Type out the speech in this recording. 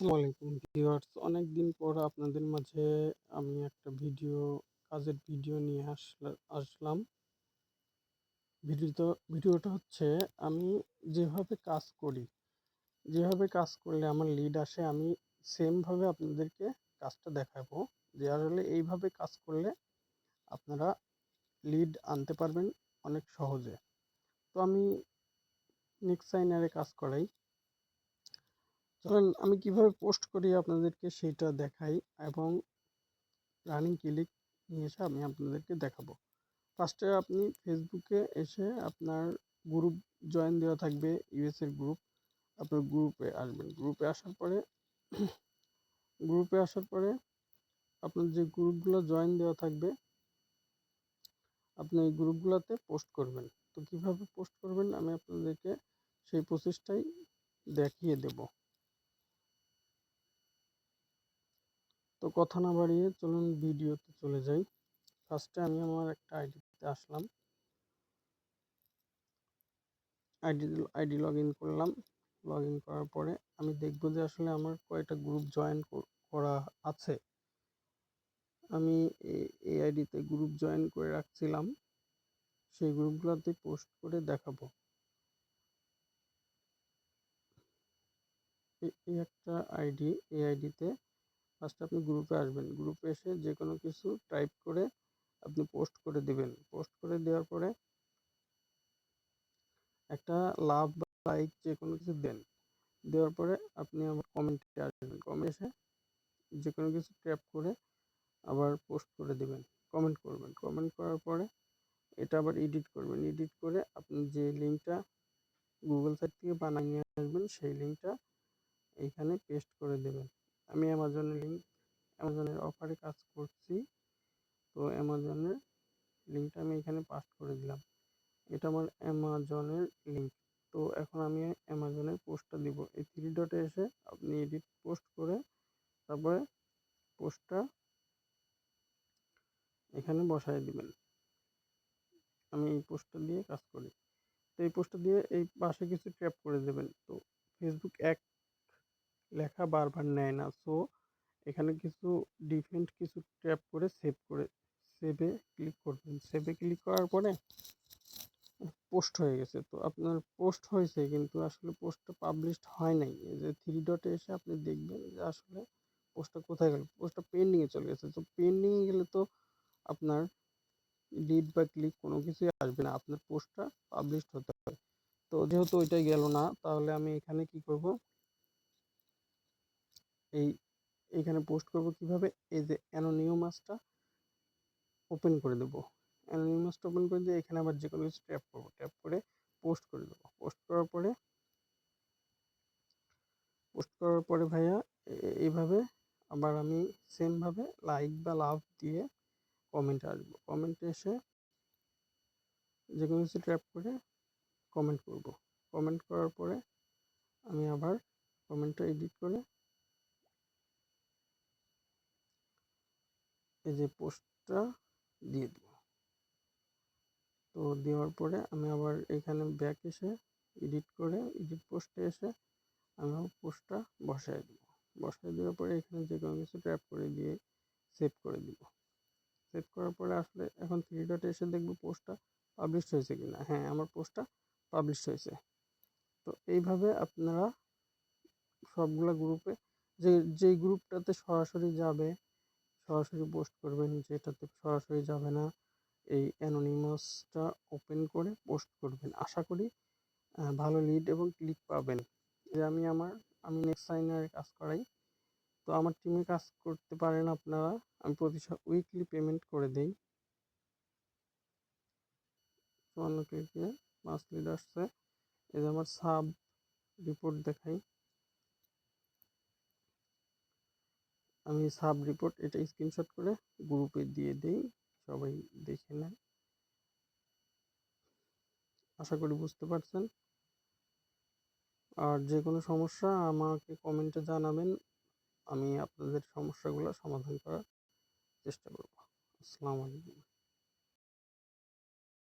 আসসালামু আলাইকুম ভিউয়ার্স অনেক দিন পর আপনাদের মাঝে আমি একটা ভিডিও, কাজের ভিডিও নিয়ে আসলা, আসলাম। ভিডিওটা ভিডিওটা হচ্ছে, আমি যেভাবে কাজ করি, যেভাবে কাজ করলে আমার লিড আসে, আমি সেমভাবে আপনাদেরকে কাজটা দেখাবো। যে আসলে এইভাবে কাজ করলে আপনারা লিড আনতে পারবেন অনেক সহজে। তো আমি নেক্সট সাইনারে কাজ করাই। চলেন আমি কীভাবে পোস্ট করি আপনাদেরকে সেটা দেখাই এবং রানিং ক্লিক নিয়ে এসে আমি আপনাদেরকে দেখাবো। ফার্স্টে আপনি ফেসবুকে এসে আপনার গ্রুপ জয়েন দেওয়া থাকবে ইউএসের গ্রুপ। আপনার গ্রুপে আসবেন। গ্রুপে আসার পরে, গ্রুপে আসার পরে আপনার যে গ্রুপগুলো জয়েন দেওয়া থাকবে, আপনি এই গ্রুপগুলোতে পোস্ট করবেন। তো কীভাবে পোস্ট করবেন আমি আপনাদেরকে সেই প্রসেসটাই দেখিয়ে দেবো। তো কথা না বাড়িয়ে চলুন ভিডিওতে চলে যাই। ফার্স্টে আমি আমার একটা আইডিতে আসলাম। আইডি আইডি লগ ইন করলাম। লগ ইন করার পরে আমি দেখব যে আসলে আমার কয়টা গ্রুপ জয়েন করা আছে। আমি এই আইডিতে গ্রুপ জয়েন করে রাখছিলাম। সেই গ্রুপগুলোতে পোস্ট করে দেখাবো। এই একটা আইডি এই আইডিতে ফার্স্ট আপনি গ্রুপে আসবেন। গ্রুপে এসে যে কোনো কিছু টাইপ করে আপনি পোস্ট করে দিবেন। পোস্ট করে দেওয়ার পরে একটা লাভ বা লাইক যে কোনো কিছু দেন। দেওয়ার পরে আপনি আমার কমেন্টে আসবেন। কমেন্ট এসে যে কোনো কিছু ট্যাপ করে আবার পোস্ট করে দেবেন। কমেন্ট করবেন। কমেন্ট করার পরে এটা আবার এডিট করবেন। এডিট করে আপনি যে লিঙ্কটা গুগল সাইট থেকে বানিয়ে নিয়ে আসবেন, সেই লিঙ্কটা এইখানে পেস্ট করে দেবেন। আমি অ্যামাজনের লিঙ্ক অ্যামাজনের অফারে কাজ করছি। তো অ্যামাজনের লিঙ্কটা আমি এখানে পাস্ট করে দিলাম। এটা আমার অ্যামাজনের লিঙ্ক তো এখন আমি অ্যামাজনের পোস্টটা দিব। এই থ্রি ডটে এসে আপনি এডিট পোস্ট করে তারপরে পোস্টটা এখানে বসায় দিবেন। আমি এই পোস্টটা দিয়ে কাজ করি। তো এই পোস্টটা দিয়ে এই পাশে কিছু ট্যাপ করে দেবেন। তো ফেসবুক এক লেখা বারবার নেয় না। সো এখানে কিছু ডিফেন্ট কিছু ট্যাপ করে সেভ করে সেভে ক্লিক করবেন। সেভে ক্লিক করার পরে পোস্ট হয়ে গেছে। তো আপনার পোস্ট হয়েছে কিন্তু আসলে পোস্টটা পাবলিশড হয় নাই। এই যে থ্রি ডটে এসে আপনি দেখবেন যে আসলে পোস্টটা কোথায় গেল? পোস্টটা পেন্ডিংয়ে চলে গেছে। তো পেন্ডিংয়ে গেলে তো আপনার লিড বা ক্লিক কোনো কিছুই আসবে না। আপনার পোস্টটা পাবলিশড হতে হবে। তো যেহেতু ওইটাই গেল না, তাহলে আমি এখানে কি করব? এই এইখানে পোস্ট করব কীভাবে? এই যে অ্যানোনিমাসটা ওপেন করে দেব। অ্যানোনিমাসটা ওপেন করে দিয়ে এখানে আবার যে কোনো কিছু ট্যাপ করব। ট্যাপ করে পোস্ট করে দেবো। পোস্ট করার পরে পোস্ট করার পরে ভাইয়া এইভাবে আবার আমি সেমভাবে লাইক বা লাভ দিয়ে কমেন্টে আসব। কমেন্টে এসে যে কোনো কিছু ট্যাপ করে কমেন্ট করব। কমেন্ট করার পরে আমি আবার কমেন্টটা এডিট করে এই যে পোস্টটা দিয়ে দেব। তো দেওয়ার পরে আমি আবার এখানে ব্যাক এসে এডিট করে এডিট পোস্টে এসে আমি পোস্টটা বসায় দেবো। বসায় দেওয়ার পরে এখানে যে কোনো কিছু ট্যাপ করে দিয়ে সেভ করে দিব। সেভ করার পরে আসলে এখন থ্রি ডটে এসে দেখব পোস্টটা পাবলিশ হয়েছে কি না হ্যাঁ আমার পোস্টটা পাবলিশ হয়েছে। তো এইভাবে আপনারা সবগুলা গ্রুপে যে, যেই গ্রুপটাতে সরাসরি যাবে সরাসরি পোস্ট করবেন যেটাতে সরাসরি যাবে না। এই অ্যানোনিমাসটা ওপেন করে পোস্ট করবেন। আশা করি ভালো লিড এবং ক্লিক পাবেন। যে আমি আমার, আমি নেক্সট সাইনারে কাজ করাই। তো আমার টিমে কাজ করতে পারেন আপনারা। আমি প্রতি উইকলি পেমেন্ট করে দেই। চুয়ান্ন ক্লিকে পাঁচ লিড আসছে। এই যে আমার সাব রিপোর্ট দেখাই। আমি সাব রিপোর্ট এটা স্ক্রিনশট করে গ্রুপে দিয়ে দিই, সবাই দেখে নেন আশা করি বুঝতে পারছেন। আর যে কোনো সমস্যা আমাকে কমেন্টে জানাবেন, আমি আপনাদের সমস্যাগুলো সমাধান করার চেষ্টা করব। আসসালামু আলাইকুম।